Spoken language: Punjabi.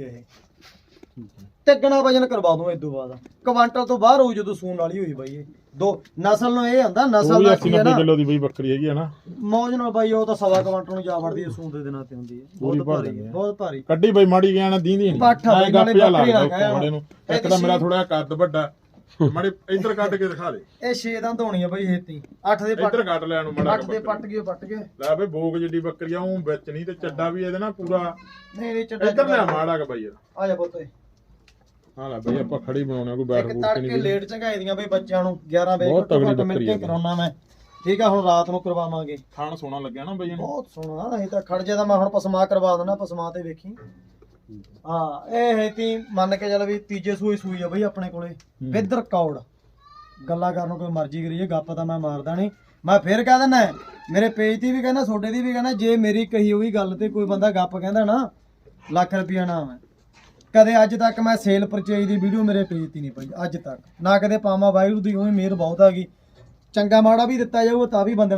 ਇਹ। ਤਿੱਗਣਾ ਵਜਨ ਕਰਵਾ ਦੂੰ ਇਦੋਂ ਬਾਅਦ। ਕੁਆਂਟਲ ਤੋਂ ਬਾਹਰ ਹੋਊ ਜਦੋਂ ਸੂਣ ਵਾਲੀ ਹੋਈ ਬਾਈ ਇਹ। ਦੋ ਨਸਲ ਨੂੰ ਇਹ ਆਂਦਾ ਨਸਲ ਦਾ 80 ਕੀ ਹੈ 90 ਨਾ? ਕਿਲੋ ਦੀ ਬਈ ਬੱਕਰੀ ਹੈਗੀ ਆ ਨਾ। ਮੌਜ ਨਾਲ ਬਾਈ ਉਹ ਤਾਂ ਸਵਾ ਕੁਆਂਟਲ ਨੂੰ ਜਾ ਵੜਦੀ ਹੈ ਸੂਣ ਦੇ ਦਿਨਾਂ ਤੇ ਹੁੰਦੀ ਹੈ। ਬਹੁਤ ਭਰ ਹੈ। ਬਹੁਤ ਭਾਰੀ। ਕੱਢੀ ਬਈ ਮਾੜੀ ਗਿਆ ਨਾ ਦੀਂਦੀ ਨਹੀਂ ਪੱਠ ਆ ਬਈ, ਨਾਲੇ ਗੱਪਿਆ ਬੱਕਰੀ ਨਾ ਲੱਗਦਾ ਖਾਇਆ ਉੱਪਰ ਨੂੰ। ਇਹ ਇੱਕ ਤਾਂ ਮੇਰਾ ਥੋੜਾ ਕੱਦ ਵੱਡਾ। ਮਾੜੇ ਇੱਧਰ ਕੱਢ ਕੇ ਦਿਖਾ ਦੇ। ਇਹ 6 ਦੰਦ ਹੋਣੀ ਹੈ ਬਾਈ ਹੇਤੀ 8 ਦੇ ਪੱਟ ਇੱਧਰ ਕੱਢ ਲੈਣ ਨੂੰ ਮਾੜਾ 8 ਦੇ ਪੱਟ ਗਏ ਪੱਟ ਗਏ ਲੈ ਬਈ ਭੋਗ ਜਿੱਡੀ ਬੱਕਰੀ ਆ ਉਹ ਵਿੱਚ ਨਹੀਂ ਤੇ ਚੱਡਾ ਵੀ ਇਹਦੇ ਨਾਲ ਪੂਰਾ। ਨਹੀਂ ਨਹੀਂ ਚੱਡਾ ਇੱਧਰ ਲੈ ਮਾੜਾ ਕ ਬਈ ਆ ਜਾ ਪੁੱਤ। ਹਾਂ ਲੈ ਬਈ ਆਪਾਂ ਖੜੀ ਬਣਾਉਣਾ ਕੋਈ ਬੈਠ ਇੱਕ ਬੂਠ ਨਹੀਂ ਲੇਟ ਚੰਗਾਈ ਦੀਆਂ ਬਈ ਬੱਚਿਆਂ ਨੂੰ 11 ਵਜੇ ਬਹੁਤ ਤਗੜੀ ਬੱਕਰੀ ਆ। ਕਰਾਉਣਾ ਮੈਂ। ਠੀਕ ਆ ਹੁਣ ਰਾਤ ਨੂੰ ਕਰਵਾਵਾਂਗੇ। ਖਾਣ ਸੋਹਣਾ ਲੱਗਿਆ ਨਾ ਬਈ ਇਹਨੂੰ। ਬਹੁਤ ਸੋਹਣਾ ਇਹ ਤਾਂ ਖੜ ਜੇ ਤਾਂ ਮੈਂ ਹੁਣ ਪਸਮਾ ਕਰਵਾ ਦਿੰਦਾ ਪਸਮਾ ਤੇ ਵੇਖੀ। ਹਾਂ ਇਹ ਹੈ ਤੀ ਮੰਨ ਕੇ ਚੱਲ ਵੀ ਤੀਜੇ ਸੂਈ ਸੂਈ ਆ ਬਈ ਆਪਣੇ ਕੋਲੇ। ਵਿਦ ਰਿਕਾਰਡ ਗੱਲਾਂ ਕਰਨ ਨੂੰ ਕੋਈ ਮਰਜ਼ੀ ਕਰੀਏ ਗੱਪ ਤਾਂ ਮੈਂ ਮਾਰਦਾ ਨਹੀਂ ਮੈਂ ਫੇਰ ਕਹਿ ਦਿੰਦਾ ਮੇਰੇ ਪੇਜ ਤੇ ਵੀ ਕਹਿੰਦਾ ਤੁਹਾਡੇ ਦੀ ਵੀ ਕਹਿੰਦਾ ਜੇ ਮੇਰੀ ਕਹੀ ਹੋਈ ਗੱਲ ਤੇ ਕੋਈ ਬੰਦਾ ਗੱਪ ਕਹਿੰਦਾ ਨਾ ਲੱਖ ਰੁਪਿਆ ਨਾਮ ਹੈ ਕਦੇ ਅੱਜ ਤੱਕ ਮੈਂ ਸੇਲ ਪਰਚੇਜ ਦੀ ਵੀਡੀਓ ਮੇਰੇ ਪੇਜ ਤੇ ਨਹੀਂ ਪਾਈ ਅੱਜ ਤੱਕ। ਨਾ ਕਦੇ ਪਾਵਾਂ ਵਾਹਿਗੁਰੂ ਦੀ ਉਹੀ ਮਿਹਰ ਬਹੁਤ ਆ ਗਈ। ਚੰਗਾ ਮਾੜਾ ਵੀ ਦਿੱਤਾ ਜਾਊਗਾ ਤਾਂ ਵੀ ਬੰਦੇ